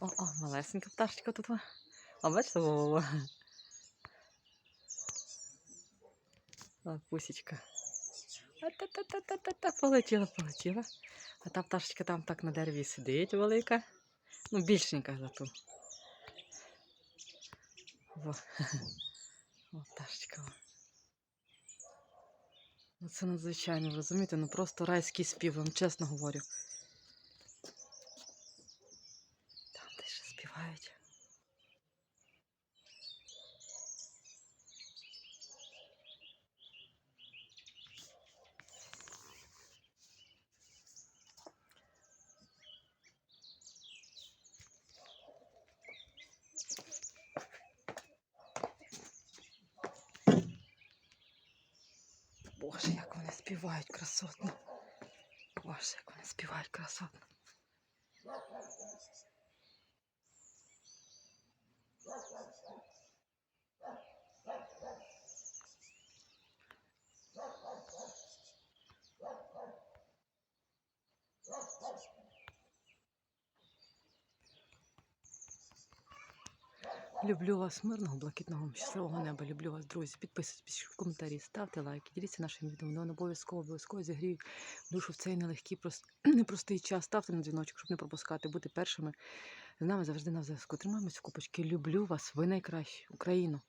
О, о, малесенька пташечка тут. А бачите, во-во-во. Пусічка. А-та-та-та-та-та, полетіла, полетіла. А та пташечка там так на дереві сидить велика. Ну, більшенька за ту. Во. О, пташечка. Ну, це надзвичайно, розумієте, ну просто райський спів, вам чесно говорю. Там співають. Боже, як вони співають красотно. Боже, як вони співають красотно. Люблю вас, мирного, блакитного, щасливого неба. Люблю вас, друзі. Підписуйтесь, в коментарі, ставте лайки, діліться нашим відео. Воно обов'язково обов'язково зігріють душу в цей нелегкий, прос- непростий час. Ставте на дзвіночок, щоб не пропускати, бути першими. З нами завжди на зв'язку. Тримаємось в купочки. Люблю вас, ви найкращі. Україну.